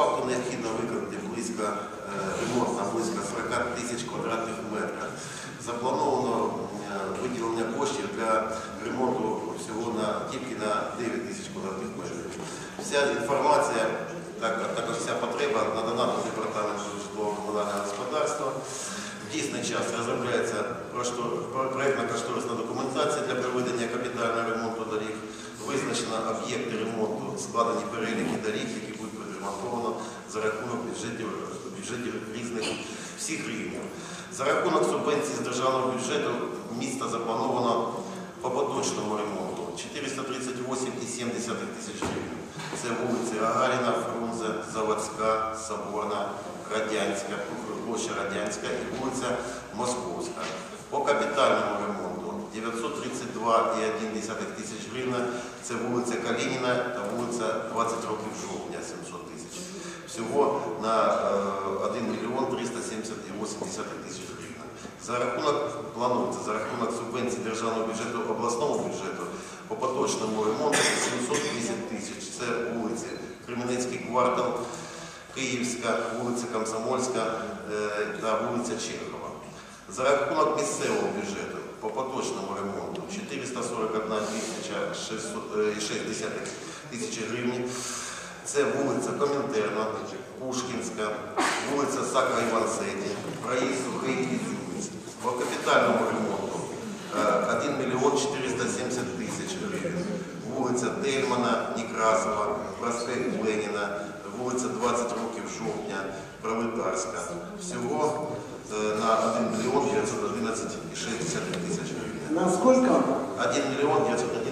факту необхідно виконати близько ремонт на близько 40 тисяч квадратних метрів. Заплановано е, виділення коштів для ремонту всього на тільки на 9 тисяч квадратних метрів. Вся інформація, так, також вся потреба надана до департаменту житлово-комунального господарства. В дійсний час розробляється проєктно-кошторисна документація для проведення капітального ремонту доріг. Визначено об'єкти ремонту, складені переліки доріг, відремонтовано за рахунок бюджетів, бюджетів різних всіх рівнів. За рахунок субвенцій з державного бюджету міста заплановано по поточному ремонту 438,7 тисяч гривень. Це вулиці Гагаріна, Фрунзе, Заводська, Соборна, Радянська, площа Радянська і вулиця Московська. По капітальному ремонту 932,1 тисяч гривень. Це вулиця Калініна та вулиця 20 років жовтня 700 тисяч. Всього на е, 1 мільйон 370,8 тисяч гривень. За рахунок планується за рахунок субвенцій державного бюджету обласному бюджету по поточному ремонту 780 тисяч. Це вулиці Кременецький квартал, Київська, вулиця Комсомольська е, та вулиця Чехова. За рахунок місцевого бюджету по поточному ремонту 441 тисяча 6,6 тисячі гривень. Це вулиця Комінтерна, Пушкінська, вулиця Сакра Івансеті, проїзд Сухий і По капітальному ремонту е, 1 мільйон 470 тисяч гривень. Вулиця Тельмана, Некрасова, проспект Леніна, вулиця 20 років жовтня, Пролетарська. Всього е, на 1 мільйон 911,6 тисяч гривень. Насколько? 1 миллион 911